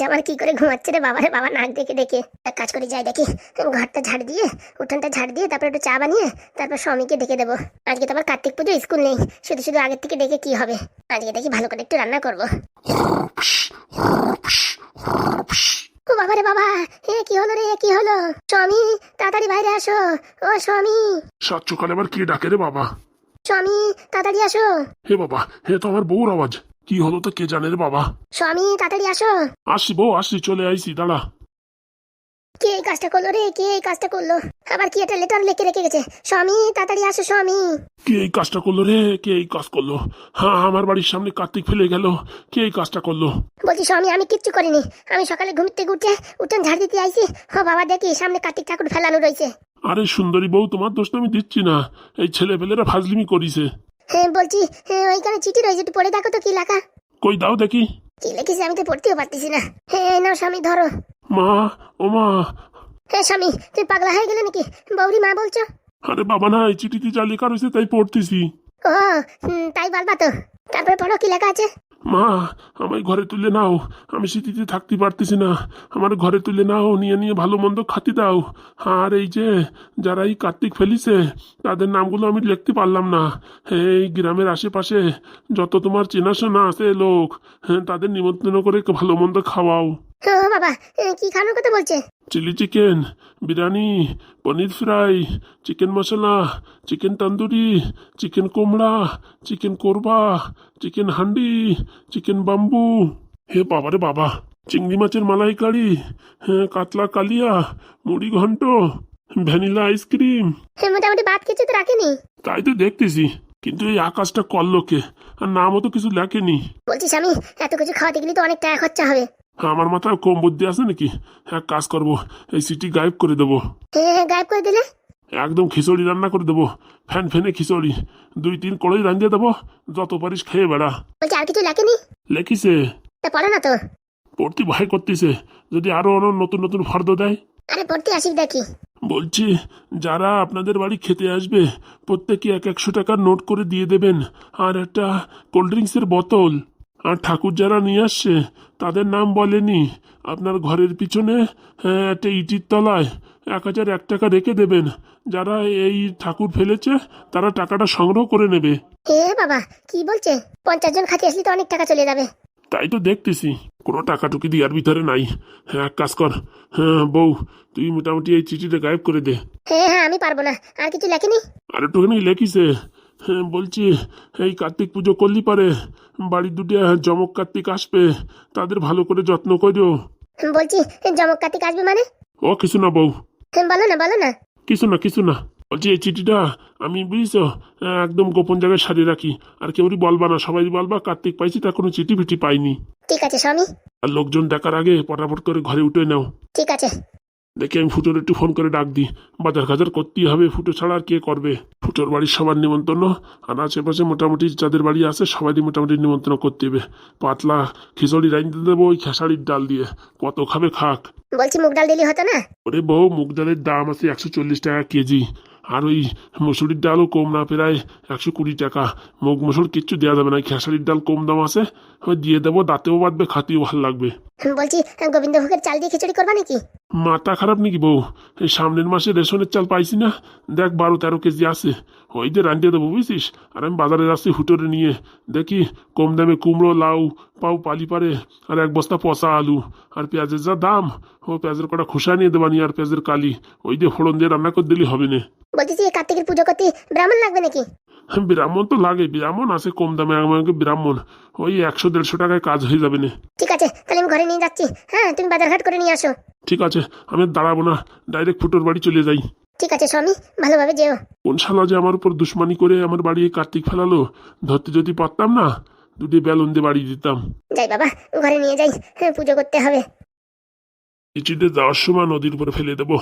যে কি করে ঘুমাচ্ছে রে বাবারে? বাবা নাক দেখে দেখে এক কাজ করে যাই দেখি। ঘরটা ঝাড় দিয়ে উঠোনটা ঝাড় দিয়ে তারপর একটু চা বানিয়ে তারপর স্বামীকে ডেকে দেবো। আজকে তো আবার কার্তিক পুজো স্কুল নেই। শুধু শুধু আগের থেকে ডেকে কি হবে? আজকে দেখি ভালো করে একটু রান্না করব। ও বাবা রে বাবা এ কি হলো রে কি হলো? স্বামী তাড়াতাড়ি বাইরে আসো। ও স্বামী। সাত সকালে আবার কে ডাকে রে বাবা? স্বামী তাড়াতাড়ি আসো। হে বাবা হে তো আমার বউর আওয়াজ। কি হলো তো কে জানে রে বাবা? স্বামী তাড়াতাড়ি আসো। আসি বউ আসি চলে আইসি দাঁড়া। কে এই কাজটা করল রে? কে এই কাজটা করল? আবার কি একটা লেটার লিখে রেখে গেছে? স্বামী তাড়াতাড়ি আসো স্বামী। কে এই কাজটা করল রে? কে এই কাজ করল? হ্যাঁ আমার বাড়ির সামনে কার্তিক ফেলে গেল। কে এই কাজটা করল? বলছি স্বামী আমি কিচ্ছু করিনি। আমি সকালে ঘুম থেকে উঠে উঠোন ঝাড় দিতে আইছি। ও বাবা দেখি সামনে কার্তিক ঠাকুর ফেলানো রয়েছে আরে সুন্দরী বউ তোমার দোষটা আমি দিচ্ছি না। এই ছেলে পেলেরা ফাজলিমি করিছে। হ্যাঁ বলছি হ্যাঁ, ওইখানে চিঠি রয়েছে একটু পড়ে দেখো তো কি লেখা। কই দাও দেখি। কি লিখেছে আমি তো পড়তেও পারতেছি না। হ্যাঁ নাও স্বামী ধরো। মা ও মা। হ্যাঁ স্বামী তুই পাগলা হয়ে গেলে নাকি? বৌরি মা বলছো? আরে বাবা না এই চিঠিতে যা লেখা রয়েছে তাই পড়তেছি। ও তাই বলবা তো। তারপরে পড়ো কি লেখা আছে? মা, আমায় ঘরে তুলে নাও। আমি স্মৃতিতে থাকতে পারতেছি না। আমার ঘরে তুলে নাও, নিয়ে নিয়ে ভালো মন্দ খাতি দাও। আর এই যে যারা এই কার্তিক ফেলিছে, তাদের নামগুলো আমি লিখতে পারলাম না। এই গ্রামের আশেপাশে যত তোমার চেনাশোনা আছে লোক হ্যাঁ তাদের নিমন্ত্রণ করে ভালো মন্দ খাওয়াও। বাবা কি খানোর কথা বলছে? Chilli chicken biryani paneer fry chicken masala chicken tandoori chicken কুমড়া চিকেন কোরবা চিকেন হান্ডি চিকেন বাম্বু হে বাবারে বাবা চিংড়ি মাছের মালাইকারি হ্যাঁ কাতলা কালিয়া মুড়ি ঘন্ট ভ্যানিলা আইসক্রিম। মোটামুটি ভাত কিছু তো রাখেনি? তাই তো দেখতেছি কিন্তু এই আকাশটা করল কে আর নামও তো কিছু লেখেনি। বলছি স্বামী এত কিছু খাওয়াতে গেলে তো অনেক টাকা খরচা হবে। আমার মাথায় কম বুদ্ধি আছে নাকি? এক কাজ করব। এই সিটি গায়েব করে দেবো। হ্যাঁ হ্যাঁ গায়েব করে দিলে? একদম খিচুড়ি রান্না করে দেবো। ফ্যান ফ্যানে খিচুড়ি। দুই তিন কড়াই রান্ধিয়ে দেবো। যত পারিস খেয়ে বেড়া। বলছি আর কিছু লেখেনি? লেখিছে। তা পড়ো না তো। পড়তে ভয় করতেছে। যদি আরও আরও নতুন নতুন ফর্দ দেয়? আরে পড়তে আসিক দেখি। বলছি যারা আপনাদের বাড়ি খেতে আসবে প্রত্যেকে এক একশো টাকার নোট করে দিয়ে দেবেন। আর একটা কোল্ড ড্রিঙ্কসের বোতল। আর ঠাকুর যারা নিয়ে আসছে তাদের নাম বলেনি। আপনার ঘরের পিছনে হ্যাঁ, একটা ইটির তলায় এক হাজার এক টাকা রেখে দেবেন। যারা এই ঠাকুর ফেলেছে তারা টাকাটা সংগ্রহ করে নেবে। হে বাবা কি বলছে? পঞ্চাশ জন খাতি আসলে তো অনেক টাকা চলে যাবে। তাই তো দেখতেছি। কোনো টাকা টুকি দেওয়ার ভিতরে নাই। হ্যাঁ এক কাজ কর। হ্যাঁ বউ তুই মোটামুটি এই চিঠিটা গায়েব করে দে। হ্যাঁ হ্যাঁ আমি পারব না। আর কিছু লেখেনি? আর একটুখানি লেখিছে। হ্যাঁ বলছি এই কার্তিক পুজো করলি পারে। বাড়ির দুটো জমক কার্তিক আসবে। তাদের ভালো করে যত্ন করো বলছি জমক কার্তিক আসবে মানে? ও কিছু না বউ। হ্যাঁ, বলো না বলো না। কিছু না কিছু না। বলছি এই চিঠিটা আমি বুঝিস একদম গোপন জায়গায় সারিয়ে রাখি। আর কেউই বলবা না সবাই বলবা কার্তিক পাইছি তার কোনো চিঠি ফিটি পাইনি। ঠিক আছে স্বামী। আর লোকজন দেখার আগে পটাপট করে ঘরে উঠে নাও। ঠিক আছে। দেখি আমি ফুটোর একটু ফোন করে ডাক দিই। বাজার খাজার করতেই হবে ফুটো ছাড়া আর কে করবে? ফুটোর বাড়ির সবার নিমন্ত্রণ আর আশেপাশে মোটামুটি যাদের বাড়ি আছে সবাই মোটামুটি নিমন্ত্রণ করতে হবে। পাতলা খিচুড়ি রাইনতে দেবো ওই খেসারির ডাল দিয়ে। কত খাবে খাক। বলছি মুগ ডাল দিলি হতো না? ওরে বউ মুগ ডালের দাম আছে একশো চল্লিশ টাকা কেজি। আর ওই মসুরির ডালও কম না প্রায় একশো কুড়ি টাকা। মুগ মসুর কিচ্ছু দেওয়া যাবে না খেসারির ডাল কম দাম আছে ওই দিয়ে দেবো দাঁতেও বাঁধবে খাতেও ভালো লাগবে। বলছি গোবিন্দভোগের চাল দিয়ে খিচুড়ি করবা নাকি? মাথা খারাপ নাকি বউ? এই সামনের মাসে রেশনের চাল পাইছি না দেখ বারো তেরো কেজি আছে। ওই যে রান্ধিয়ে দেবো বুঝছিস? আর আমি বাজারে যাচ্ছি হুটোরে নিয়ে। দেখি কম দামে কুমড়ো লাউ পাও পালি পারে আর এক বস্তা পচা আলু। আর পেঁয়াজের যা দাম ও পেঁয়াজের কটা খোসা নিয়ে দেবানি আর পেঁয়াজের কালি। ওই দিয়ে ফোড়ন দিয়ে রান্না করে দিলে হবে না। বলতেছি কার্তিকের পুজো করতে ব্রাহ্মণ লাগবে নাকি? ব্রাহ্মণ তো লাগে। ব্রাহ্মণ আছে কম দামে আমাকে ব্রাহ্মণ। ওই একশো দেড়শো টাকায় কাজ হয়ে যাবে না। ঠিক আছে তাহলে আমি ঘরে নিয়ে যাচ্ছি। হ্যাঁ তুমি বাজারঘাট করে নিয়ে আসো। ঠিক আছে আমি দাঁড়াবো না। ডাইরেক্ট ফুটোর বাড়ি চলে যাই। ঠিক আছে স্বামী ভালোভাবে যেও। কোন শালা যে আমার উপর দুশ্মনী করে আমার বাড়ি কার্তিক ফেলালো? ধরতে যদি পারতাম না দুটি বেলুন দিয়ে বাড়ি দিতাম। যাই বাবা ঘরে নিয়ে যাই হ্যাঁ পুজো করতে হবে। চিঠিতে যাওয়ার সময় নদীর উপর ফেলে দেবো।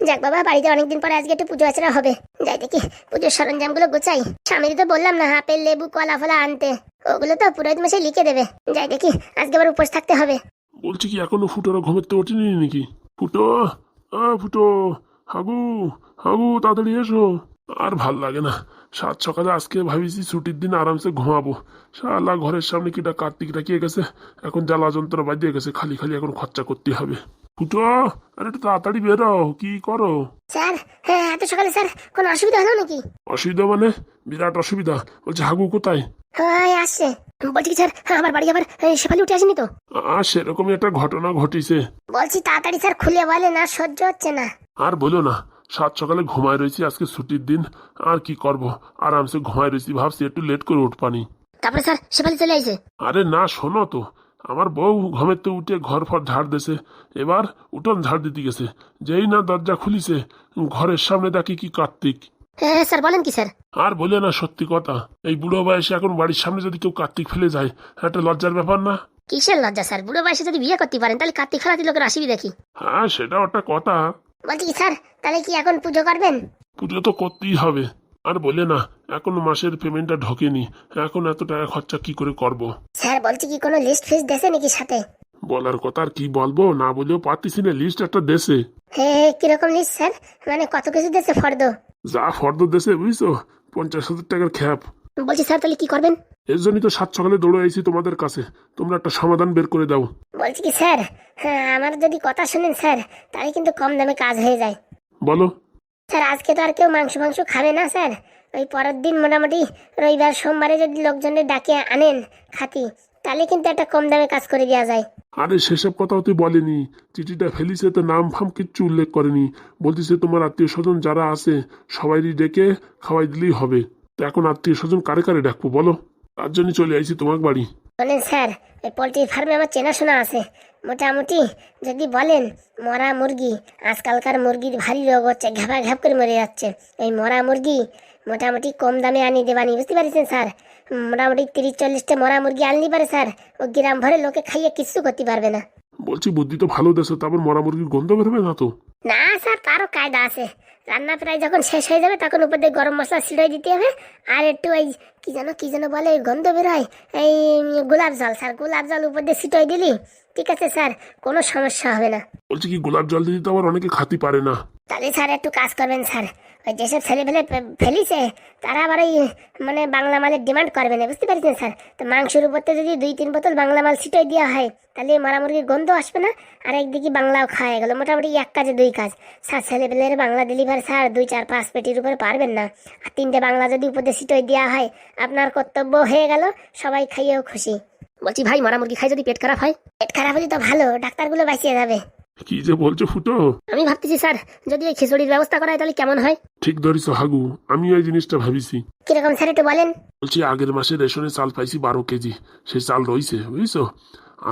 যাক বাবা বাড়িতে অনেকদিন পরে আজকে একটু পুজো আচরা হবে। যাই দেখি পুজোর সরঞ্জামগুলো গোছাই। স্বামীর তো বললাম না আপেল লেবু কলা ফলা আনতে। ওগুলো তো পুরোহিত মাসে লিখে দেবে। যাই দেখি আজকে আবার উপোস থাকতে হবে। বলছি কি এখনও ফুটোরা ঘুমের তো ওঠেনি নাকি? ফুটো আ ফুটো। হাগু হাগু তাড়াতাড়ি এসো। আর ভালো লাগে না। সাত সকালে আজকে ভাবিছি ছুটির দিন আরামসে ঘুমাবো। শালা, ঘরের সামনে কিটা কার্তিক রাখিয়ে গেছে। এখন জ্বালা যন্ত্র বাজিয়ে গেছে। খালি খালি এখন খরচা করতে হবে। ফুটো আরে একটু তাড়াতাড়ি বেরো কি করো? স্যার হ্যাঁ এত সকালে স্যার কোনো অসুবিধা হলো নাকি? অসুবিধা মানে? বিরাট অসুবিধা বলছে হাগু কোথায়? হ্যাঁ আসছে। বলছি কি স্যার হ্যাঁ, আমার বাড়ি আবার শেফালি উঠে আসেনি তো? আর সেরকমই একটা ঘটনা ঘটিছে। বলছি তাড়াতাড়ি স্যার খুলে বলে না সহ্য হচ্ছে না। আর বলো না সাত সকালে ঘুমায় রয়েছি আজকে ছুটির দিন আর কি করব? আরামসে ঘুমায় রয়েছি ভাবছি একটু লেট করে উঠপানি। তারপরে স্যার শেফালি চলে আইছে? আরে না শোনো তো আমার বউ ঘুমের তো উঠে ঘর ফর ঝাড় দেছে এবার উঠোন ঝাড় দিতে গেছে। যেই না দরজা খুলিছে ঘরের সামনে দেখি কি কার্তিক। হ্যাঁ হ্যাঁ, স্যার বলেন কি স্যার? আর বলে না সত্যি কথা এই বুড়ো বয়সে এখন বাড়ির সামনে যদি কেউ কার্তিক ফেলে যায় একটা লজ্জার ব্যাপার না? কিসের লজ্জা স্যার? বুড়ো বয়সে যদি বিয়ে করতে পারেন তাহলে কার্তিক ফেলাতে লোকের আসিবি দেখি হ্যাঁ সেটাও একটা কথা। বলছি কি স্যার তাহলে কি এখন পুজো করবেন? পুজো তো করতেই হবে। আর বলে না এখনও মাসের পেমেন্টটা ঢোকেনি। এখন এত টাকা খরচা কি করে করব। স্যার বলছি কি কোনো লিস্ট ফিস্ট দেছে নাকি সাথে? বলার কথা আর কি বলব? না বলেও পারতেছি না লিস্ট একটা দেশে। হ্যাঁ কীরকম লিস্ট স্যার? মানে কত কিছু দেছে ফর্দ? যা ফর্দ দেশে বুঝছ? পঞ্চাশ হাজার টাকার খ্যাপ। বলছি স্যার তাহলে কি করবেন? এর জন্যই তো সাত সকালে দৌড়ে আইছি তোমাদের কাছে। তোমরা একটা সমাধান বের করে দাও। বলছি কি স্যার? হ্যাঁ আমার যদি কথা শুনেন স্যার তাহলে কিন্তু কম দামে কাজ হয়ে যায়। বলো। স্যার আজকে তো আর কেউ মাংস মাংস খাবে না স্যার। ওই পরের দিন মোটামুটি রবিবার সোমবারে যদি লোকজনের ডাকে আনেন খাতি তাহলে কিন্তু একটা কম দামে কাজ করে দেওয়া যায়। আরে সেসব কথাও তুই বলেনি। চিঠিটা ফেলিছে তো নাম ফাম কিচ্ছু উল্লেখ করেনি। বলতেছে তোমার আত্মীয় স্বজন যারা আছে সবাইরই ডেকে খাওয়াই দিলেই হবে। তো এখন আত্মীয় স্বজন কারে কারে ডাকবো বলো? তার জন্য চলে আইছি তোমার বাড়ি। বলেন স্যার ওই পোলট্রি ফার্মে আমার চেনাশোনা আছে। মোটামুটি যদি বলেন মরা মুরগি আজকালকার মুরগির ভারী রোগ হচ্ছে ঘ্যাপা ঘ্যাপ করে মরে যাচ্ছে। এই মরা মুরগি মোটামুটি কম দামে আনি দেবানি বুঝতে পারছেন স্যার? মোটামুটি তিরিশ চল্লিশটা মরা মুরগি আনলি পারে স্যার। ও গ্রাম ভরে লোকে খাইয়ে কিচ্ছু করতে পারবে না। বলছি বুদ্ধি তো ভালো দেশে তারপর মরা মুরগির গন্ধ বেরোবে না তো? না স্যার তারও কায়দা আছে। রান্না প্রায় যখন শেষ হয়ে যাবে তখন উপর দিয়ে গরম মশলা ছিটিয়ে দিতে হবে আর একটু ওই কি যেন কি যেন বলে গন্ধ বেরোয় এই গোলাপ জল স্যার গোলাপ জল উপর দিয়ে ছিটিয়ে দিলি ঠিক আছে স্যার কোনো সমস্যা হবে না। বলছি কি গোলাপ জল দিতে তো আবার অনেকে খাতি পারে না। তাহলে স্যার একটু কাজ করবেন স্যার। যেসব ছেলে ফেলে ফেলিছে, তারা আবার ওই মানে বাংলা মালের ডিমান্ড করবে না, বুঝতে পারছেন স্যার? তো মাংসের উপর থেকে যদি দুই, তিন বোতল বাংলা মাল ছিটাই দেওয়া হয়, তাহলে মারা মুরগির গন্ধ আসবে না? আর একদিকে বাংলাও খাওয়া গেল, মোটামুটি এক কাজে দুই কাজ। স্যার ছেলে পেলের বাংলা ডেলিভারি স্যার দুই, চার, পাঁচ পেটির উপরে পারবেন না। আর তিনটে বাংলা যদি উপর দিয়ে ছিটাই দেওয়া হয়, আপনার কর্তব্য হয়ে গেল, সবাই খাইয়েও খুশি। বলছি, ভাই মারা মুরগি খাই যদি পেট খারাপ হয়? পেট খারাপ হলে তো ভালো, ডাক্তারগুলো বাঁচিয়ে যাবে। কি যে বলছো ফুটো? আমি ভাবতেছি স্যার যদি ওই খিচুড়ির ব্যবস্থা করা হয় তাহলে কেমন হয়? ঠিক ধরিস হাগু। আমি এই জিনিসটা ভাবিছি। কীরকম স্যার একটু বলেন। বলছি আগের মাসে রেশনে চাল পাইছি বারো কেজি। সেই চাল রইছে বুঝছ?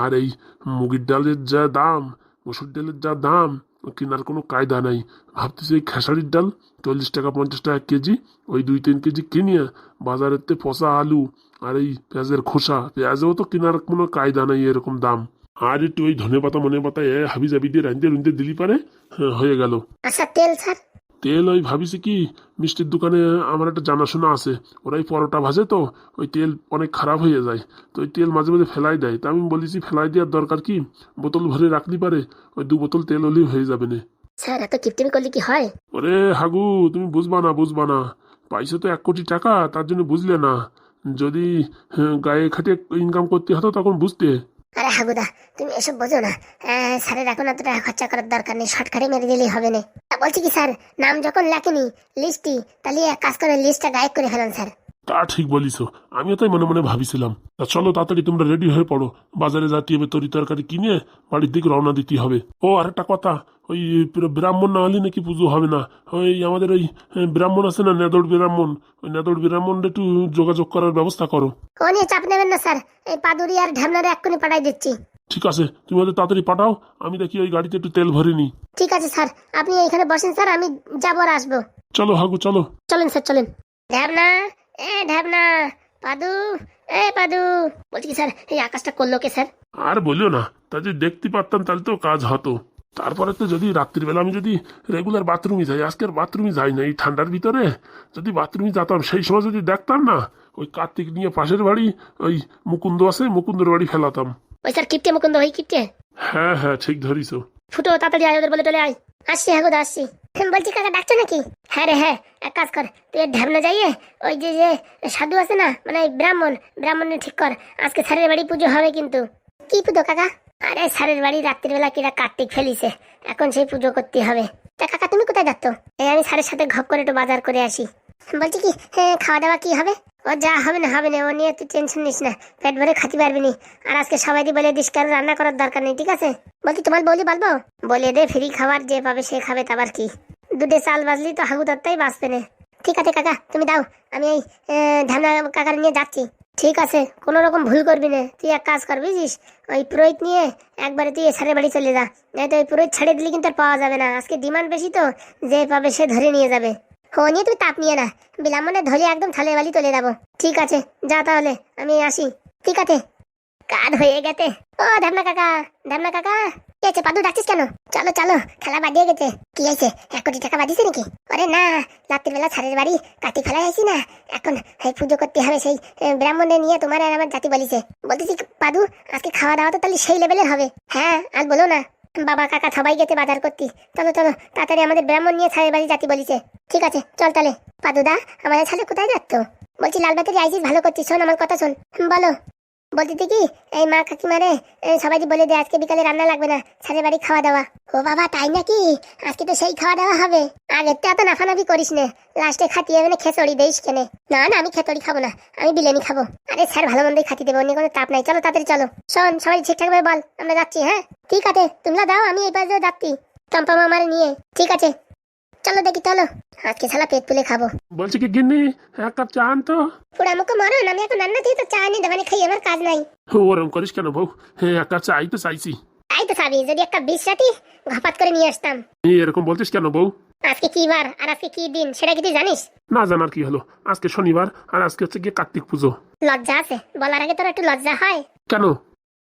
আর এই মুগির ডালের যা দাম মসুর ডালের যা দাম কেনার কোনো কায়দা নাই। ভাবতেছি এই খেসারির ডাল চল্লিশ টাকা পঞ্চাশ টাকা কেজি ওই দুই তিন কেজি কিনিয়ে বাজারের তে পচা আলু আর এই পেঁয়াজের খোসা। পেঁয়াজেও তো কেনার কোনো কায়দা নাই এরকম দাম। আর একটু ওই ধনে পাতা মনে পাতা এ হাবি জাবি দিয়ে রাঁধতে রুঁধতে দিলি পারে? হ্যাঁ, হয়ে গেল। আচ্ছা তেল স্যার। তেল ওই ভাবিছি কি? মিষ্টির দোকানে আমার একটা জানাশোনা আছে। ওরাই পরোটা ভাজে তো ওই তেল অনেক খারাপ হয়ে যায়। তো ওই তেল মাঝে মাঝে ফেলাই দেয়। তা আমি বলেছি ফেলাই দেওয়ার দরকার কি? বোতল ভরে রাখলি পারে ওই দু বোতল তেল হলেই হয়ে যাবে না। স্যার এত কিপটিমি করলে কি হয়? ওরে হাগু তুমি বুঝবা না বুঝবা না। পাইছো তো এক কোটি টাকা তার জন্য বুঝলে না। যদি হ্যাঁ, গায়ে খাটে ইনকাম করতে হতো তখন বুঝতে। আরে হাগুদা, তুমি এসব বোঝো না। স্যারের এখন অতটা খরচা করার দরকার নেই, শর্টকাটে মেরে দিলেই হবে না। বলছি কি স্যার, নাম যখন লেখেনি, লিস্টটি, তাহলে এক কাজ করে লিস্টটা গায়েব করে ফেলান, স্যার। তা ঠিক বলিস আমিও তাই মনে মনে ভাবিছিলাম। তা চলো তাড়াতাড়ি তোমরা রেডি হয়ে পড়ো। বাজারে যাতে হবে তরি তরকারি কিনে বাড়ির দিকে রওনা দিতে হবে। ও আর একটা কথা ওই পুরো ব্রাহ্মণ না হলে নাকি পুজো হবে না। ওই আমাদের ওই ব্রাহ্মণ আছে না নেদড় ব্রাহ্মণ? ওই নেদড় ব্রাহ্মণ একটু যোগাযোগ করার ব্যবস্থা করো। ও চাপ নেবেন না স্যার। এই পাদুরি আর ঢ্যামনারে এক্ষুনি পাঠাই দিচ্ছি। ঠিক আছে তুমি ওদের তাড়াতাড়ি পাঠাও। আমি দেখি ওই গাড়িতে একটু তেল ভরে নিই। ঠিক আছে স্যার। আপনি এখানে বসেন স্যার। আমি যাব আর আসব। চলো হাগু চলো। চলেন স্যার চলেন। ঢ্যাবনা এ ঢ্যাবনা পাদু এ পাদু। বলছি কি স্যার এই আকাশটা করল কে স্যার? আর বলিও না তা যদি দেখতে পারতাম তাহলে তো কাজ হতো। তারপরে তো যদি রাত্রিবেলা আমি যদি রেগুলার বাথরুমে যাই আজকের বাথরুমে যাই না এই ঠান্ডার ভিতরে যদি বাথরুমে যেতাম সেই সময় যদি দেখতাম না ওই কার্তিক নিয়ে পাশের বাড়ি ওই মুকুন্দ আছে মুকুন্দর বাড়ি ফেলাতাম। ওই স্যার কিপটে মুকুন্দ ওই কিপটে? হ্যাঁ হ্যাঁ ঠিক ধরিস ফুটো তাড়াতাড়ি আয় ওদের বলে টলে আয়। আসছি হাগুদা আসছি। বলছি, কাকা, ডাকছো নাকি? হ্যাঁ রে হ্যাঁ। এক কাজ কর, তুই ঢ্যাবনা যাইয়ে, ওই যে যে সাধু আছে না মানে ব্রাহ্মণ ব্রাহ্মণে ঠিক কর, আজকে স্যারের বাড়ি পুজো হবে কিন্তু। কি পুজো, কাকা? আরে, স্যারের বাড়ি রাত্রিবেলা কিরা কার্তিক ফেলিছে, এখন সেই পুজো করতে হবে। তা, কাকা, তুমি কোথায় যাচ্ছ? এই আমি স্যারের সাথে ঘপ করে একটু বাজার করে আসি। বলছি কি হ্যাঁ, খাওয়া দাওয়া কি হবে? ও যা হবে না হবে না ও নিয়ে তুই টেনশন নিস না। পেট ভরে খাতে পারবি নি। আর আজকে সবাই বলে দিস কারণ রান্না করার দরকার নেই ঠিক আছে? বলছি তোমার বৌদি বলব বলে দে ফ্রি খাবার যে পাবে সে খাবে তাবার কি? দুটে চাল বাজলি তো হাগু দত্তাই বাঁচবে না। ঠিক আছে কাকা তুমি দাও আমি এই ধানা কাকার নিয়ে যাচ্ছি। ঠিক আছে কোনো রকম ভুল করবি না। তুই এক কাজ কর বুঝিস? ওই পুরোহিত নিয়ে একবারে তুই সারের বাড়ি চলে যা। নাই তো ওই পুরোহিত ছেড়ে দিলে কিন্তু আর পাওয়া যাবে না। আজকে ডিমান্ড বেশি তো যে পাবে সে ধরে নিয়ে যাবে। হো নিয়ে তাপ নিয়ে না। বিলামনে ধরে একদম থালে বালি তুলে যাব। ঠিক আছে, যা তাহলে, আমি আসি। ঠিক আছে। কাজ হয়ে গেছে। ও, ধামনা কাকা ধামনা কাকা। কি আছে পাদু ডাকছিস কেন? চলো চলো, খেলা বাদিয়ে গেছে। কি হয়েছে, এক কোটি টাকা বাদিয়েছে নাকি? আরে না, রাত্রিবেলা ছাড়ের বাড়ি কাটি ফেলা হয়েছি না। এখন এই পুজো করতে হবে সেই ব্রাহ্মণে নিয়ে তোমার আর আমার জাতি বলিছে। বলতেছি পাদু, আজকে খাওয়া দাওয়া তো তাহলে সেই লেভেলের হবে। হ্যাঁ আর বলো না। বাবা কাকা সবাই গেছে বাজার করতি। চলো চলো, তাড়াতাড়ি আমাদের ব্রাহ্মণ নিয়ে ছাড়ের বাড়ি জাতি বলিছে। ঠিক আছে, চল তাহলে। পাদুদা, আমাদের ছাড়ে কোথায় যাচ্ছ? বলছি লালবাতির আইসিস, ভালো করছিস, শোন, আমার কথা শোন। বলো। বলতে কি এই মা কাকিমারে সবাই বলে দে, আজকে বিকালে রান্না লাগবে না ছাড়ের বাড়ি খাওয়া দাওয়া। ও বাবা, তাই নাকি? আজকে তো সেই খাওয়া দাওয়া হবে। আগের তো এত নাফানাফি করিস না, লাস্টে খাতিয়ে মানে খেচড়ি দেইস কেনে। না না, আমি খেচড়ি খাব না, আমি বিরিয়ানি খাব। আরে স্যার, ভালো মন্দই খাতি দেবো, অন্য কোনো তাপ নাই। চলো, তাড়াতাড়ি চলো। শোন, সবাই ঠিকঠাক ভাবে বল, আমরা যাচ্ছি হ্যাঁ? ঠিক আছে, তোমরা দাও, আমি এই পাশে যাচ্ছি। চম্পা মামারে নিয়ে। ঠিক আছে চলো দেখি চলো। আজকে শালা পেট তুলে খাব। বলছি কি গিন্নি এক কাপ চা আন তো। পুরো আমাকে মরণ আমি এখন রান্না দিয়ে তো চা নিয়ে দেবানি খাই আমার কাজ নাই। ওরম করিস কেন বউ? হ্যাঁ এক কাপ চাই তো চাইছি। তাই তো সাবি যদি একটা বিশ রাতি ঘাপাত করে নিয়ে আসতাম। এই এরকম বলছিস কেন বউ? আজকে কি বার আর আজকে কি দিন সেটা কি তুই জানিস? না জানার কি হলো? আজকে শনিবার আর আজকে হচ্ছে গিয়ে কার্তিক পুজো। লজ্জা আছে বলার আগে তোর একটু লজ্জা হয়। কেন?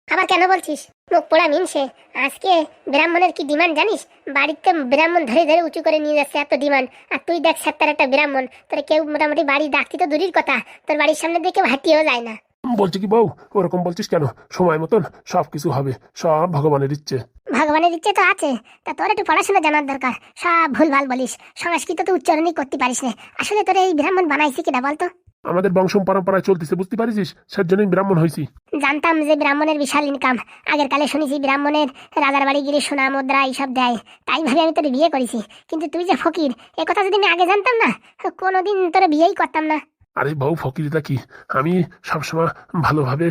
আবার কেন বলছিস? মুখ পোড়া মিনসে আজকে ব্রাহ্মণের কি ডিমান্ড জানিস? বাড়িতে ব্রাহ্মণ ধরে ধরে উঁচু করে নিয়ে যাচ্ছে এত ডিমান্ড। আর তুই দেখ সাত্তার একটা ব্রাহ্মণ। তোর কেউ মোটামুটি বাড়ি ডাকতি তো দূরের কথা। তোর বাড়ির সামনে দিয়ে কেউ হাঁটিয়েও যায় না। বলছি কি বউ? ওরকম বলছিস কেন? সময় মতন সব কিছু হবে। সব ভগবানের ইচ্ছে। ভগবানের ইচ্ছে তো আছে। তা তোর একটু পড়াশোনা জানার দরকার। সব ভুল ভালো বলিস। সংস্কৃত তো উচ্চারণই করতে পারিস না। আসলে তোর এই ব্রাহ্মণ বানাইছি কিনা বলতো? আমাদের বংশ পরম্পরায় চলতেছে বুঝতে পারিস সের জন্যই ব্রাহ্মণ হয়েছি জানতাম যে ব্রাহ্মণের বিশাল ইনকাম আগের কালে শুনেছি ব্রাহ্মণের রাজার বাড়ি গিয়ে সোনা মুদ্রা এইসব দেয়। তাই ভাবে আমি তোর বিয়ে করেছি। কিন্তু তুই যে ফকির এ কথা যদি আমি আগে জানতাম না কোনোদিন তোর বিয়েই করতাম না। আরে বউ ফকিরিটা কি? আমি সবসময় ভালোভাবে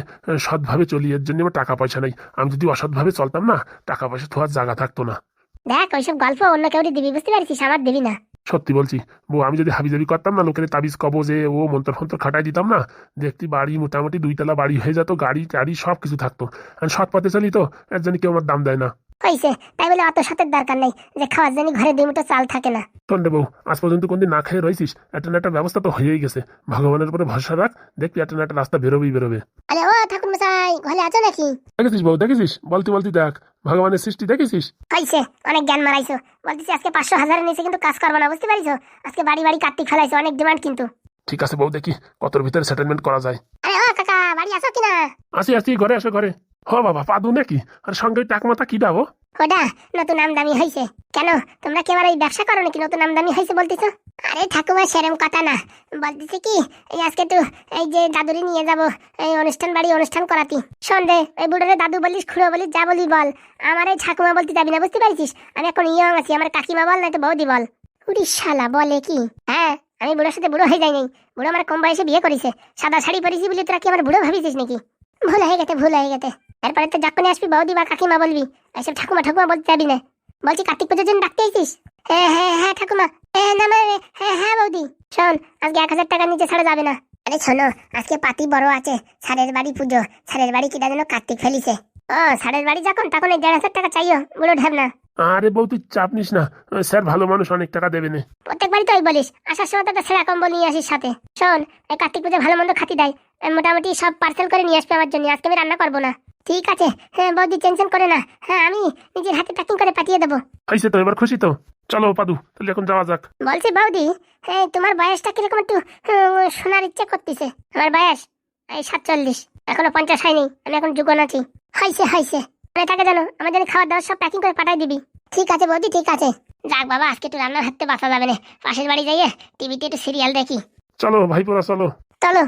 সৎভাবে চলি এর জন্য আমার টাকা পয়সা নাই। আমি যদি অসৎভাবে চলতাম না টাকা পয়সা থাকার জায়গা থাকতো না। দেখ ওইসব গল্প অন্য কেউ দিবি বুঝতে পারছিস আমার দিবি না। সত্যি বলছি। বউ আমি যদি হাবিজাবি করতাম না লোকের তাবিজ কবজে ও মন্ত্র ফন্ত্র খাটাই দিতাম না দেখতি বাড়ি মোটামুটি দুইতলা বাড়ি হয়ে যেত গাড়ি টাড়ি সব কিছু থাকতো। আর সৎ পথে চলি তো এর জন্য কেউ আমার দাম দেয় না। হয়েছে তাই বলে অত সাথের দরকার নেই যে খাওয়ার জন্য ঘরে দুই মুঠো চাল থাকে না। রে বউ আজ পর্যন্ত কোনদিন না খেয়ে রয়েছিস একটা না একটা ব্যবস্থা তো হয়েই গেছে। ভগবানের উপরে ভরসা রাখ দেখবি একটা না একটা রাস্তা বেরোবেই বেরোবে। আরে ও ঠাকুর মশাই ঘরে আছো নাকি? দেখেছিস বউ দেখেছিস? বলতে বলতে দেখ ভগবানের সৃষ্টি দেখেছিস? কইছে অনেক জ্ঞান মারাইছো বলতেছি আজকে পাঁচশো হাজারের নিচে কিন্তু কাজ করব না বুঝতে পারিছো? আজকে বাড়ি বাড়ি কার্তিক ফেলাইছো অনেক ডিমান্ড কিন্তু। ঠিক আছে বউ দেখি কতর ভিতরে সেটেলমেন্ট করা যায়। আরে ও কাকা বাড়ি আসো কিনা? আসি আসি ঘরে আসো ঘরে। হ বাবা পাদু নাকি? আর সঙ্গে টাকমাতা কি ডাবো ওটা নতুন আমদামি হয়েছে কেন, তোমরা কি এই ব্যবসা করো নাকি নতুন আমদামি হয়েছে বলতেছো? আরে ঠাকুমা, সেরম কথা না। বলতেছি কি, এই আজকে একটু এই যে দাদুরি নিয়ে যাব, এই অনুষ্ঠান বাড়ি অনুষ্ঠান করাতি। সন্ধে ওই বুড়োরে দাদু বলিস, খুড়ো বলিস, যা বলিস বল। আমার এই ঠাকুমা বলতে যাবি না, বুঝতে পারছিস? আমি এখন ইয়ং আছি, আমার কাকিমা বল না তো বৌদি বল। উড়িষ্যালা বলে কি? হ্যাঁ আমি বুড়োর সাথে বুড়ো হয়ে যাই নাই। বুড়ো আমার কম বয়সে বিয়ে করেছে, সাদা শাড়ি পরেছি বলে তোরা কি আমার বুড়ো ভাবিছিস নাকি? ভুল হয়ে গেছে, ভুল হয়ে গেছে। এরপরে তো যখনই আসবি বৌদি বা কাকিমা বলবি। এসব ঠাকুমা ঠাকুমা বলতে যাবি না। বলছি কার্তিক পুজোর জন্য ডাকতে আইছিস হ্যাঁ হ্যাঁ হ্যাঁ ঠাকুমা। হ্যাঁ না মানে হ্যাঁ হ্যাঁ বৌদি। শোন আজকে এক হাজার টাকার নিচে ছাড়া যাবে না। আরে শোনো আজকে পাতি বড় আছে সারের বাড়ি পুজো। সারের বাড়ি কিনা যেন কার্তিক ফেলিছে। ও সারের বাড়ি যখন তখন এই দেড় হাজার টাকা চাইও বুড়ো ঢেব না আরে বউ তুই চাপ নিস না। স্যার ভালো মানুষ অনেক টাকা দেবে না। প্রত্যেকবারই তো ওই বলিস। আসার সময় তো সেরা কম্বল নিয়ে আসিস সাথে। শোন এই কার্তিক পুজো ভালো মন্দ খাতি দেয়। মোটামুটি সব পার্সেল করে নিয়ে আসবে আমার জন্য। আজকে আমি রান্না করব না। ঠিক আছে। হ্যাঁ বৌদি টেনশন করে না। হ্যাঁ আমি নিজের হাতে প্যাকিং করে পাঠিয়ে দেবো। হয়েছে তো এবার খুশি তো। চলো পাদু তাহলে এখন যাওয়া যাক। বলছি বৌদি হ্যাঁ তোমার বয়সটা কীরকম একটু উম, শোনার ইচ্ছে করতেছে। আমার বয়স এই সাতচল্লিশ। এখনও পঞ্চাশ হয়নি আমি এখন যুগন আছি। হাইছে হাইছে। মানে থাকে জানো আমার জন্য খাবার দাবার সব প্যাকিং করে পাঠাই দিবি। ঠিক আছে বৌদি ঠিক আছে। যাক বাবা আজকে একটু রান্নার হাতে বাঁচা যাবে না। পাশের বাড়ি যাইয়ে টিভিতে একটু সিরিয়াল দেখি। চলো ভাইপোরা চলো। চলো।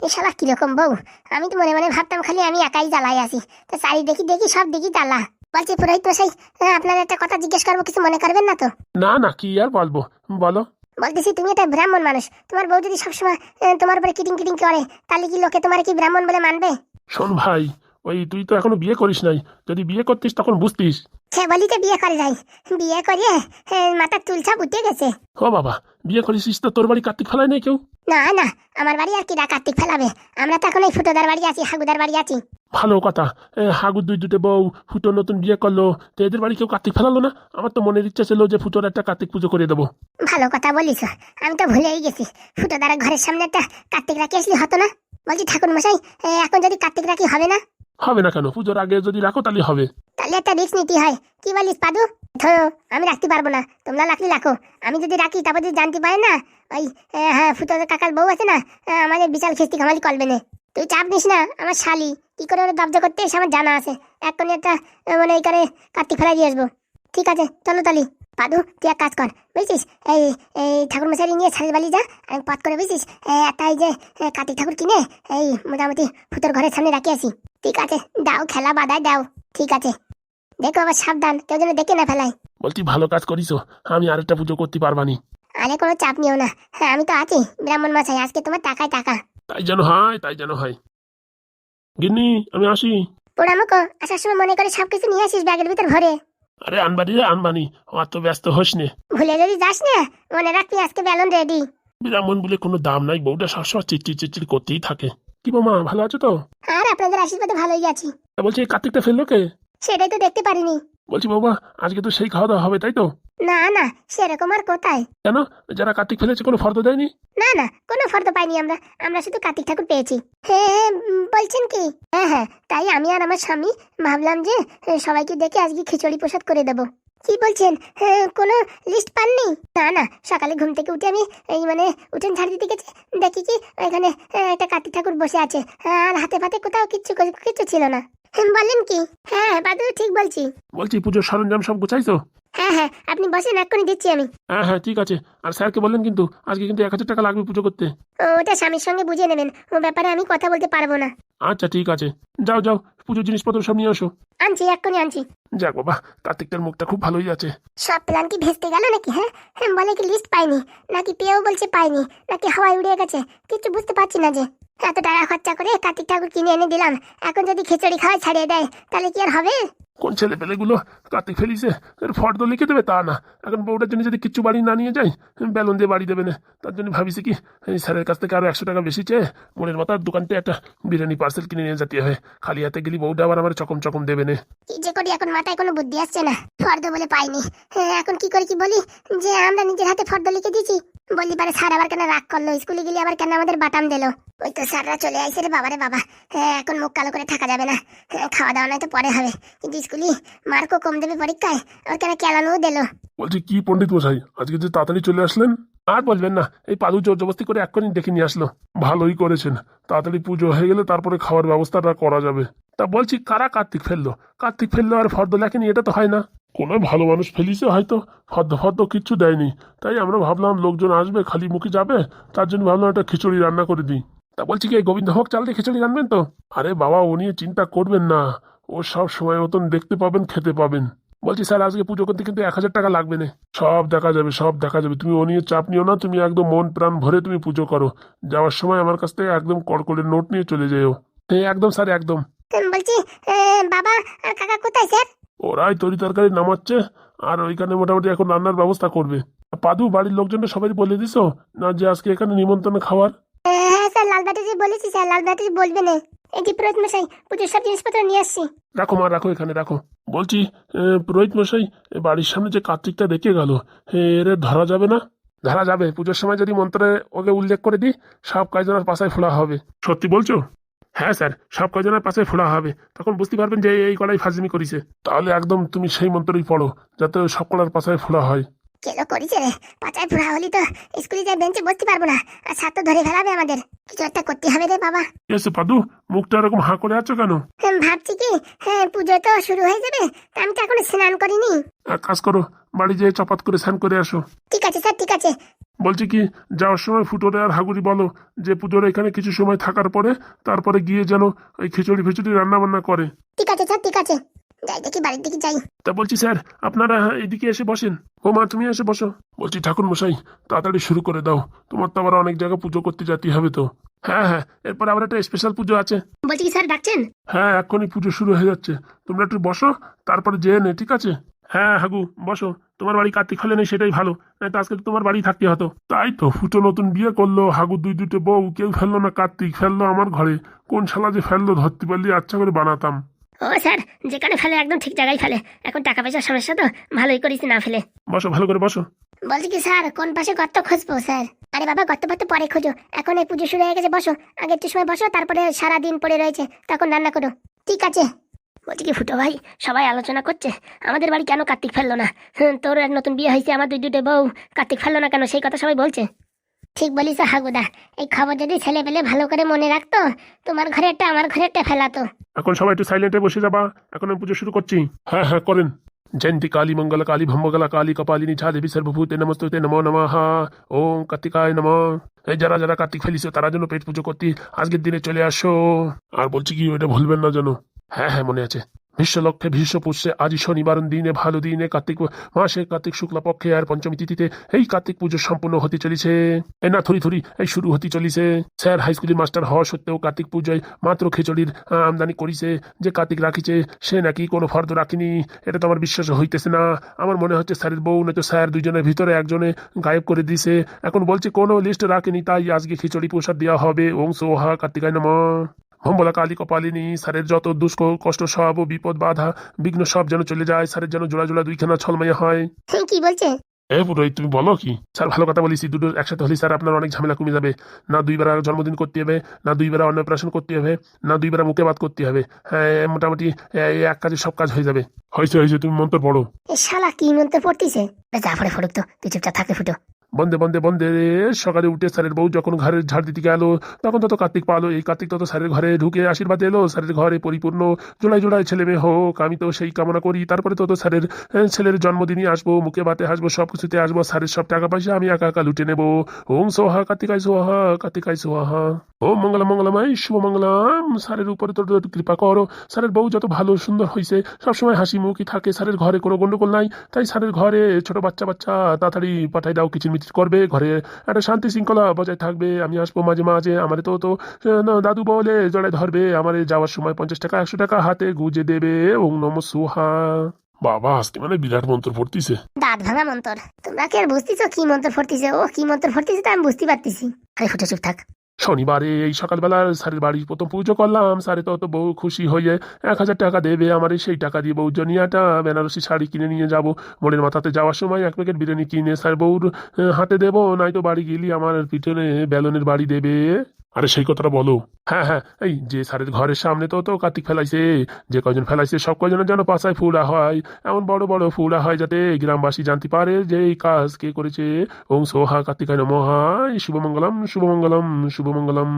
এ শালা কীরকম বউ? আমি তো মনে মনে ভাবতাম খালি আমি একাই জ্বালাই আছি। তো চারি দেখি দেখি সব দেখি জ্বালা। বলছি পুরোহিত মশাই হ্যাঁ, আপনার একটা কথা জিজ্ঞেস করব কিছু মনে করবেন না তো? না না কি আর বলব? বলো। বলতেছি তুমি একটা ব্রাহ্মণ মানুষ। তোমার বউ যদি সবসময় তোমার উপরে কিটিং কিটিং করে তাহলে কি লোকে তোমার কি ব্রাহ্মণ বলে মানবে? শোন ভাই ওই তুই তো এখনও বিয়ে করিস নাই। যদি বিয়ে করতিস তখন বুঝতিস। সে বলি তো বিয়ে করে যাই বিয়ে করিয়ে মাথার চুলছাপ উঠে গেছে। ও বাবা বিয়ে করেছিস তো? তোর বাড়ি কার্তিক ফেলায় নেই কেউ? না না আমার বাড়ি আর কি কার্তিক ফেলাবে? আমরা তো এখন এই ফুটোদার বাড়ি আছি হাগুদার বাড়ি আছি। ভালো কথা। এ, হাগুর দুই দুটো বউ ফুটো নতুন বিয়ে করল। তো এদের বাড়ি কেউ কার্তিক ফেলালো না? আমার তো মনের ইচ্ছা ছিল যে ফুটোর একটা কার্তিক পুজো করে দেবো। ভালো কথা বলিস। আমি তো ভুলেই গেছি। ফুটোদার ঘরের সামনে একটা কার্তিক রাখি আসলি হতো না? বলছি ঠাকুর মশাই এখন যদি কার্তিক রাখি হবে না? হবে না কেন? পুজোর আগে যদি রাখো তাহলে হবে। তাহলে একটা রিস্ক নিতে হয়। কি বলিস পাদু? ধরো, আমি রাখতে পারব না। তোমরা রাখলে রাখো। আমি যদি রাখি, তারপর যদি জানতে পারে না, ওই হ্যাঁ ফুটোদের কাকার বউ আছে না আমাদের বিশাল খিস্তি খামালি করবে না। তুই চাপ নিস না, আমার শালি। কি করে ওরা দবজা করতে আমার জানা আছে? এক্ষুনি একটা মানে করে কার্তিক ফেলাই দিয়ে আসব। ঠিক আছে, চলো তালি পাদু, তুই এক কাজ কর, বুঝছিস? এই এই ঠাকুর মশাই নিয়ে ছাড়ি বালি যা, আমি পথ করে, বুঝছিস? একটা এই যে কার্তিক ঠাকুর কিনে, এই মোটামুটি ফুটোর ঘরের সামনে রাখি আসি। ঠিক আছে, দাও, খেলা বাদায় দাও। ঠিক আছে। দেখো আবার সাবধান কেউ যেন দেখে না ফেলায়। বলছি ভালো কাজ করিস আমি আরেকটা পুজো করতে পারবানি। আরে কোনো চাপ নিও না। হ্যাঁ আমি তো আছি ব্রাহ্মণ মাছাই আজকে তোমার টাকায় টাকা। তাই যেন হয় তাই যেন হয়। গিন্নি আমি আসি। পোড়ামুখো আসার সময় মনে করে সবকিছু নিয়ে আসিস ব্যাগের ভিতর ভরে। আরে আনবানি রে আনবানি অত ব্যস্ত হোস নে। ভুলে যদি যাস না মনে রাখবি আজকে বেলুন রেডি। ব্রাহ্মণ বলে কোনো দাম নাই বউটা সবসময় চিটচিট চিটচিট করতেই থাকে। কি মামা ভালো আছো তো? আর আপনাদের আশীর্বাদে ভালোই আছি। তা বলছি এই কার্তিকটা ফেলল কে? সেটাই তো দেখতে পারিনি। বলছি বাবা আজকে তো সেই খাওয়া দাওয়া হবে তাই তো? না না সেরকম আর কোথায়? কেন? যারা কার্তিক ফেলেছে কোনো ফর্দ দেয়নি? না না কোনো ফর্দ পাইনি আমরা। আমরা শুধু কার্তিক ঠাকুর পেয়েছি। হ্যাঁ বলছেন কি? হ্যাঁ হ্যাঁ তাই আমি আর আমার স্বামী ভাবলাম যে সবাইকে ডেকে আজকে খিচুড়ি প্রসাদ করে দেবো। কি বলছেন? হ্যাঁ, কোনো লিস্ট পাননি? না না সকালে ঘুম থেকে উঠে আমি এই মানে উঠেন ঝাড় দিতে গেছি দেখি কি এখানে একটা কার্তিক ঠাকুর বসে আছে। আর হাতে ফাতে কোথাও কিচ্ছু কিচ্ছু ছিল না। বলেন কি? হ্যাঁ বাদু ঠিক বলছি। বলছি পুজোর সরঞ্জাম সব গুছাইছো হ্যাঁ হ্যাঁ আপনি বসেন এক্ষুনি দিচ্ছি আমি। হ্যাঁ হ্যাঁ ঠিক আছে। আর স্যারকে বললেন কিন্তু আজকে কিন্তু এক হাজার টাকা লাগবে পুজো করতে। ও, ওটা স্বামীর সঙ্গে বুঝে নেবেন। ও ব্যাপারে আমি কথা বলতে পারব না। আচ্ছা ঠিক আছে। যাও যাও পুজোর জিনিসপত্র সব নিয়ে আসো। আনছি এক্ষুনি আনছি। যাক বাবা কার্তিকটার মুখটা খুব ভালোই আছে। সব প্ল্যান কি ভেস্তে গেল নাকি হ্যাঁ? হ্যাঁ বলে কি লিস্ট পাইনি। নাকি পেয়েও বলছে পাইনি নাকি হাওয়ায় উড়ে গেছে কিছু বুঝতে পারছি না যে। এত টাকা খরচা করে কার্তিক ঠাকুর কিনে এনে দিলাম। এখন যদি খিচুড়ি খাওয়াই ছাড়িয়ে দেয় তাহলে কি আর হবে? কোন ছেলে পেলেগুলো? কার্তিক ফেলিছে। এর ফর্দ লিখে দেবে তা না। এখন বউটার জন্য যদি কিচ্ছু বাড়ি না নিয়ে যাই বেলুন দিয়ে বাড়ি দেবে না। তার জন্য ভাবিছি কি এই স্যারের কাছ থেকে আরও একশো টাকা বেশি চেয়ে মনের মাথার দোকানতে একটা বিরিয়ানি পার্সেল কিনে নিয়ে যেতে হয়। খালি হাতে গেলি বউটা আবার আমার চকম চকম দেবে না। কি যে করি এখন মাথায় কোনো বুদ্ধি আসছে না। ফর্দ বলে পাইনি। হ্যাঁ এখন কি করে কি বলি? যে আমরা নিজের হাতে ফর্দ লিখে দিয়েছি। বললি পারে স্যার আবার কেন রাগ করল? স্কুলে গেলে আবার কেন আমাদের বাটাম দিলো? ওই তো স্যাররা চলে আইসে রে বাবারে বাবা। হ্যাঁ এখন মুখ কালো করে থাকা যাবে না। খাওয়া দাওয়া নয়তো পরে হবে। কিন্তু স্কুলে, মার্কও কম দেবে পরীক্ষায়। আবার কেন কেলানোও দিলো? বলছি, কি পণ্ডিত মশাই? আজকে যে তাড়াতাড়ি চলে আসলেন? আর বলবেন না, এই পাদু জোর জবস্তি করে এক্ষুনি ডেকে নিয়ে আসলো। ভালোই করেছেন। তাড়াতাড়ি পুজো হয়ে গেলে তারপরে খাওয়ার ব্যবস্থাটা করা যাবে। তা বলছি, কারা কার্তিক ফেলল? কার্তিক ফেলল আর ফর্দ লেখেনি, এটা তো হয় না। কোনো ভালো মানুষ ফেলিছে হয়তো। ফর্দ ফর্দ কিচ্ছু দেয়নি। তাই আমরা ভাবলাম, লোকজন আসবে, খালি মুখে যাবে। তার জন্য ভাবলাম একটা খিচুড়ি রান্না করে দিই। তা বলছি কি এই গোবিন্দভোগ চাল দিয়ে খিচুড়ি রানবেন তো? আরে বাবা ও নিয়ে চিন্তা করবেন না। ও সব সময় মতন দেখতে পাবেন খেতে পাবেন। বলছি স্যার আজকে পুজো করতে কিন্তু এক হাজার টাকা লাগবে না। সব দেখা যাবে সব দেখা যাবে। তুমি ও নিয়ে চাপ নিও না তুমি একদম মন প্রাণ ভরে তুমি পুজো করো। যাওয়ার সময় আমার কাছ থেকে একদম কড়কড়ের নোট নিয়ে চলে যেও। হ্যাঁ একদম স্যার একদম। বলছি বাবা আর কাকা কোথায় স্যার? ওরাই তরি তরকারি নামাচ্ছে আর ওইখানে মোটামুটি এখন রান্নার ব্যবস্থা করবে। পাদু বাড়ির লোকজনটা সবাই বলে দিছো? না যে আজকে এখানে নিমন্ত্রণ খাওয়ার? স্যার, লাল ব্যাটারি বলেছি স্যার, লাল ব্যাটারি বলবে না। এই যে পুরোহিত মশাই, পুজোর সব জিনিসপত্র নিয়ে আসছি। রাখো মা, রাখো এখানে, রাখো। বলছি পুরোহিত মশাই বাড়ির সামনে যে কার্তিকটা রেখে গেল এর ধরা যাবে না? ধরা যাবে। পুজোর সময় যদি মন্ত্রে ওকে উল্লেখ করে দিই, সব কয়জনের পাশায় ফোড়া হবে। সত্যি বলছো? হ্যাঁ স্যার, সব কয়জনের পাশে ফোড়া হবে। তখন বুঝতে পারবেন যে এই কলাই ফাজমি করিছে। তাহলে একদম তুমি সেই মন্ত্রই পড়ো, যাতে সব কলার পাশায় ফোড়া হয়। কেলো করেছে রে পাচায় পুরা হলি তো স্কুলে যাই বেঞ্চে বসতে পারব না। আর ছাত্র ধরে ফেলাবে আমাদের। কিছু একটা করতে হবে রে বাবা। এসে পাদু মুখটা এরকম হাঁ করে আছো কেন? ভাবছি কি হ্যাঁ পুজো তো শুরু হয়ে যাবে আমি তো এখনও স্নান করিনি। এক কাজ করো বাড়ি যেয়ে চপাত করে স্নান করে আসো। ঠিক আছে স্যার ঠিক আছে। বলছি কি যাওয়ার সময় ফুটোরে আর হাগুরি বলো যে পুজোর এখানে কিছু সময় থাকার পরে তারপরে গিয়ে যেন ওই খিচুড়ি ফিচুড়ি রান্না বান্না করে। ঠিক আছে স্যার ঠিক আছে। দেখি বাড়ির দিকে যাই। তা বলছি স্যার আপনারা এদিকে এসে বসেন। ও মা তুমি এসে বসো। বলছি ঠাকুর মশাই তাড়াতাড়ি শুরু করে দাও। তোমার তো আবার অনেক জায়গা পুজো করতে যেতে হবে তো। হ্যাঁ হ্যাঁ এরপর আবার একটা স্পেশাল পুজো আছে। বলছি কি স্যার ডাকছেন? হ্যাঁ এখনই পুজো শুরু হয়ে যাচ্ছে। তোমরা একটু বসো তারপরে যেয়ে নে ঠিক আছে? হ্যাঁ হাগু বসো। তোমার বাড়ি কার্তিক হলে নেই সেটাই ভালো। তো আজকে তোমার বাড়ি থাকতে হতো। তাই তো ফুটো নতুন বিয়ে করল। হাগু দুই দুটো বউ কেউ ফেলল না কার্তিক ফেলল আমার ঘরে। কোন শালা যে ফেলল ধরতে পারলে আচ্ছা করে বানাতাম। ও স্যার যেখানে ফেলে একদম ঠিক জায়গায় ফেলে। এখন টাকা পয়সার সমস্যা তো ভালোই করিস না ফেলে। বসো ভালো করে বসো। বলছি কি স্যার কোন পাশে গর্ত খুঁজবো স্যার? আরে বাবা গর্ত ফর্ত পরে খুঁজো। এখন এই পুজো শুরু হয়ে গেছে বসো। আগে একটু সময় বসো তারপরে সারা দিন পড়ে রয়েছে তখন রান্না করো। ঠিক আছে। বলছি কি ফুটো ভাই সবাই আলোচনা করছে। আমাদের বাড়ি কেন কার্তিক ফেলল না? হুম, তোর এক নতুন বিয়ে হয়েছে আমার দুই দুটো বউ। কার্তিক ফেলল না কেন সেই কথা সবাই বলছে। ঠিক বলিস হাগুদা। এই খবর যদি ছেলে পেলে ভালো করে মনে রাখতো, তোমার ঘরে একটা আমার ঘরে একটা ফেলাতো। এখন সবাই একটু সাইলেন্টে বসে যাবা। এখন আমি পুজো শুরু করছি। হ্যাঁ হ্যাঁ করেন। জয়ন্তী, কালী, মঙ্গল, কালী, ভম্বগলা, কালী, কপালিনী ছা দেবী সর্বভূতে নমস্তুতে নমো নমঃ। ওম কার্তিকায় নম। এই যারা যারা কার্তিক ফেলিছে, তারা যেন পেট পুজো করতে আজকের দিনে চলে আসো। আর বলছি কি ওটা ভুলবেন না যেন। হ্যাঁ হ্যাঁ মনে আছে। ভীষ্ম লক্ষ্যে ভীষ্ম পুষ্যে আজই শনিবার দিনে, ভালো দিনে কার্তিক মাসে কার্তিক শুক্লা পক্ষে আর পঞ্চমী তিথিতে এই কার্তিক পুজো সম্পূর্ণ হতে চলেছে। এই না, থরি থরি, এই শুরু হতে চলিছে। স্যার হাই স্কুলের মাস্টার হওয়া সত্ত্বেও কার্তিক পুজোয় মাত্র খিচুড়ির আমদানি করিছে। যে কার্তিক রাখিছে, সে নাকি কোনো ফর্দ রাখিনি। এটা তো আমার বিশ্বাস হইতেছে না। আমার মনে হচ্ছে স্যারের বউ, নয়তো স্যার দুজনের ভিতরে একজনে গায়েব করে দিছে এখন বলছে, কোনো লিস্ট রাখেনি, তাই আজকে খিচুড়ি প্রসাদ দেওয়া হবে। ওং সোহা, কার্তিকায় নম। ভম্বলা কালী কপালিনী স্যারের যত দুষ্ক কষ্ট সব ও বিপদ বাধা বিঘ্ন সব যেন চলে যায় স্যারের যেন জোড়া জোড়া দুইখানা ছলমাইয়া হয় কি বলছে এ পুরোহিত তুমি বলো কি স্যার ভালো কথা বলিস দুটো একসাথে হলে স্যার আপনার অনেক ঝামেলা কমে যাবে না দুইবার আর জন্মদিন করতে হবে না দুইবার অন্নপ্রাশন করতে হবে না দুইবার মুখে বাদ করতে হবে হ্যাঁ মোটামুটি এক কাজে সব কাজ হয়ে যাবে হয়েছে হয়েছে তুমি মন্ত্র পড়ো এ শালা কি মন্ত্র পড়তিছে যা পড়ে তো তুই চুপচাপ থাকে ফুটো বন্দে বন্দে বন্দে সকালে উঠে স্যারের বউ যখন ঘরের ঝাড় দিতে গেল, তখন তত কার্তিক পালো এই কার্তিক তত স্যারের ঘরে ঢুকে আশীর্বাদ এলো, স্যারের ঘরে পরিপূর্ণ। জোড়ায় জোড়ায় ছেলে মেয়ে হোক, আমি তো সেই কামনা করি। তারপরে তত স্যারের ছেলের জন্মদিনই আসব, মুখে বাতে আসব সব কিছুতে আসব, স্যারের সব টাকা পয়সা আমি একা একা লুটে নেব। ওম সোহা, কার্তিকায় সোহা কার্তিকায় সোহা। ওম মঙ্গলম, মঙ্গলময়, শুভ মঙ্গলম। স্যারের উপরে তোর কৃপা করো। স্যারের বউ যত ভালো, সুন্দর হয়েছে সবসময় হাসি মুখই থাকে। স্যারের ঘরে কোনো গন্ডগোল নাই, তাই স্যারের ঘরে ছোট বাচ্চা বাচ্চা তাড়াতাড়ি পাঠাই দাও কিচিরমিচির। করবে, ঘরে একটা শান্তি শৃঙ্খলা বজায় থাকবে, আমি আসব মাঝে মাঝে, আমার তো তো দাদু বলে, জড়ায় ধরবে, আমার যাওয়ার সময় পঞ্চাশ টাকা, একশো টাকা হাতে গুজে দেবে, ওং নম সুহা। বাবা, আজকে মানে বিরাট মন্ত্র পড়তিছে। দাঁত ভাঙা মন্ত্র। তোমরা কি আর বুঝতেছো কি মন্ত্র পড়তিছে? ও, কি মন্ত্র পড়তিছে তা আমি বুঝতে পারতেছি। আরে ফুটে চুপ থাক। শনিবারে এই সকালবেলা স্যারের বাড়ির প্রথম পুজো করলাম। স্যারে তো অত বউ খুশি হয়ে এক হাজার টাকা দেবে আমার, সেই টাকা দিয়ে বউ জনিয়াটা বেনারসি শাড়ি কিনে নিয়ে যাব। মোড়ের মাথাতে যাওয়ার সময় এক প্যাকেট বিরিয়ানি কিনে স্যার বউর হাতে দেবো নয়তো বাড়ি গেলি আমার পিছনে বেলনের বাড়ি দেবে। আরে সেই কথাটা বলো। হ্যাঁ হ্যাঁ এই যে স্যারের ঘরের সামনে তো তো কার্তিক ফেলাইছে, যে কজন ফেলাইছে সব কজনের যেন পাশায় ফুলা হয়, এমন বড় বড় ফুলা হয় যাতে গ্রামবাসী জানতে পারে যে এই কাজ কে করেছে। ওং সোহা কার্তিকায় নমহাই শুভমঙ্গলম শুভমঙ্গলম শুভমঙ্গলম।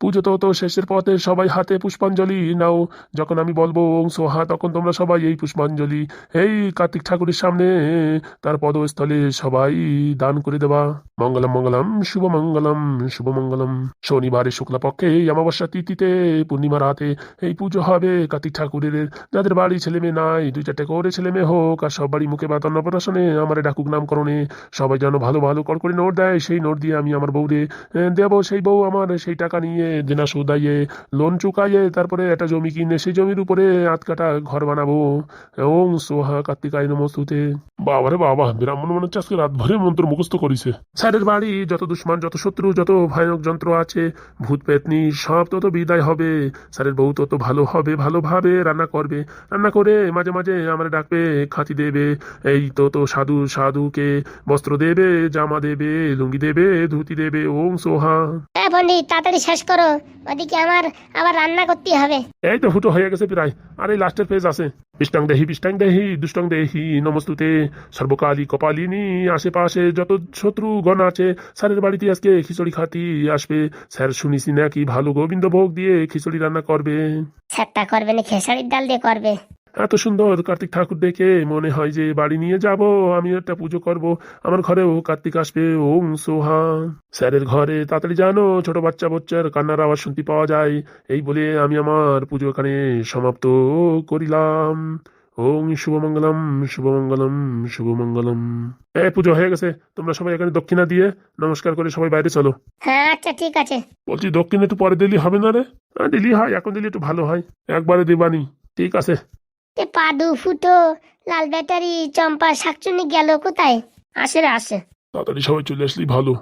পুজো তো তো শেষের পথে সবাই হাতে পুষ্পাঞ্জলি নাও। যখন আমি বলব ওং সোহা, তখন তোমরা সবাই এই পুষ্পাঞ্জলি। এই কার্তিক ঠাকুরের সামনে, তার পদস্থলে সবাই দান করে দেবা। মঙ্গলম মঙ্গলম, শুভমঙ্গলম শুভমঙ্গলম। শনিবারে শুক্লাপক্ষে এই অমাবস্যা তিথিতে পূর্ণিমা রাতে এই পুজো হবে। কার্তিক ঠাকুরের যাদের বাড়ি ছেলে মেয়ে নাই, দুই চারটে করে ছেলে মেয়ে হোক, আর সব বাড়ি মুখে বাত অন্নপ্রাশনে আমার ডাকুক নামকরণে সবাই যেন ভালো ভালো কর করে নোট দেয়, সেই নোট দিয়ে আমি আমার বউরে দেবো সেই বউ আমার, সেই টাকা নিয়ে দেনা সুদাইয়ে লোন চুকাইয়ে তারপরে একটা জমি কিনে সেই জমির উপরে আট কাটা ঘর বানাবো। ওং সোহা কার্তিকায় নমস্তুতে। বাবারে বাবা ব্রাহ্মণ মনে হচ্ছে আজকে রাত ভরে মন্ত্র মুখস্থ করিছে। স্যারের বাড়ি যত দুশ্মন, যত শত্রু, যত ভয়ানক যন্ত্র আছে ভূত পেতনি সব তত বিদায় হবে। স্যারের বউ তত ভালো হবে ভালোভাবে রান্না করবে। রান্না করে মাঝে মাঝে আমার ডাকবে খাতি দেবে। এই তো তো সাধু সাধুকে বস্ত্র দেবে জামা দেবে লুঙ্গি দেবে ধুতি দেবে ওং সোহা। হ্যাঁ পণ্ডিত তাড়াতাড়ি শেষ করো। ওদিকে আমার আবার রান্না করতে হবে। এই তো ফুটো হয়ে গেছে প্রায়। আর এই লাস্টের পেজ আছে। বিষ্টাং দেহি বিষ্টাং দেহি দুষ্টং দেহি নমস্তুতে। সর্বকালী কপালিনী আশেপাশে যত শত্রুগণ আছে স্যারের বাড়িতে আজকে খিচুড়ি খাতি আসবে। স্যার শুনিছি নাকি? ভালো গোবিন্দ ভোগ দিয়ে খিচুড়ি রান্না করবে। স্যারটা করবে না খেসারির ডাল দিয়ে করবে। এত সুন্দর কার্তিক ঠাকুর দেখে মনে হয় যে বাড়ি নিয়ে যাব আমি একটা পুজো করব। আমার ঘরেও কার্তিক আসবে ওং সোহা। স্যারের ঘরে তাড়াতাড়ি জানো ছোট বাচ্চা বাচ্চার কান্নার আওয়াজ শুনতে পাওয়া যায়। এই বলে আমি আমার পুজো এখানে সমাপ্ত করিলাম। ওং শুভমঙ্গলম শুভমঙ্গলম শুভমঙ্গলম। এ পুজো হয়ে গেছে তোমরা সবাই এখানে দক্ষিণা দিয়ে নমস্কার করে সবাই বাইরে চলো। হ্যাঁ আচ্ছা ঠিক আছে। বলছি দক্ষিণে একটু পরে দিলি হবে না রে? দিলি হয় এখন দিলি একটু ভালো হয়। একবারে দিবানি ঠিক আছে। পাদু ফুটো লাল ব্যাটারি চম্পা শাকচুনি গেল কোথায়? আসে রে আসে। তাড়াতাড়ি সবাই চলে আসলি ভালো।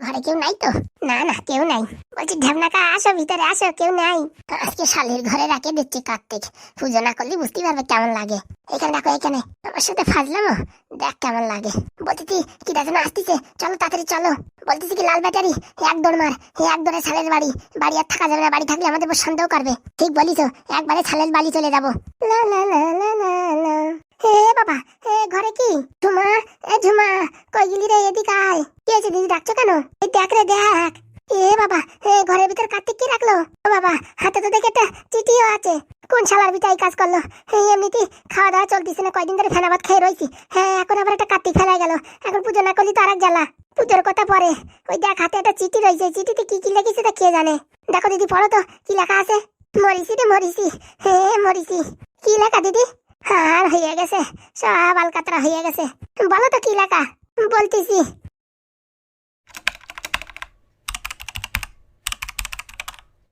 ঘরে কেউ নাই তো? না না, কেউ নাই। বলছি, ঢেমনাকা, আসো, ভিতরে আসো, কেউ নাই। আজকে শালির ঘরে রাখে দিচ্ছি কার্তিক। পুজো না করলে বুঝতেই পারবে কেমন লাগে। এখানে রাখো এখানে আমার সাথে ফাজলামো? দেখ কেমন লাগে। বলতেছি কি যেন আসতেছে। চলো, তাড়াতাড়ি চলো। বলতেছি কি, লাল ব্যাটারি এক দৌড় মার এক দৌড়ে ছালের বাড়ি। বাড়ি আর থাকা যাবে না, বাড়ি থাকলে আমাদের সন্দেহ করবে। ঠিক বলিস একবারে ছালের বাড়ি চলে যাব। লা লা লা লা লা। হে বাবা, হে ঘরে কি? ঝুমা এ ঝুমা, কই রে এদিকে আয়। কি হয়েছে দিদি ডাকছো কেন? এই দেখ রে, দেখ। এ বাবা এ ঘরের ভিতর কার্তিক কি রাখল? ও বাবা, হাতে তো দেখে একটা চিঠিও আছে। কোন শালার এই কাজ করল? এই এমনিতে খাওয়া দাওয়া চলতেছে না, কয়দিন ধরে ফেনা ভাত খেয়ে রয়েছি হ্যাঁ এখন আবার একটা কার্তিক ফেলাই গেল। এখন পুজো না করলি তো আর এক জ্বালা। পুজোর কথা পরে। ওই দেখ, হাতে একটা চিঠি রয়েছে চিঠিতে কি কি লেগেছে তা কে জানে? দেখো দিদি, পড়ো তো, কি লেখা আছে? মরিসি রে মরিসি হে মরিসি কি লেখা দিদি? আর হয়ে গেছে। সব আলকাতরা হয়ে গেছে। বলো তো কি লেখা বলতেছি।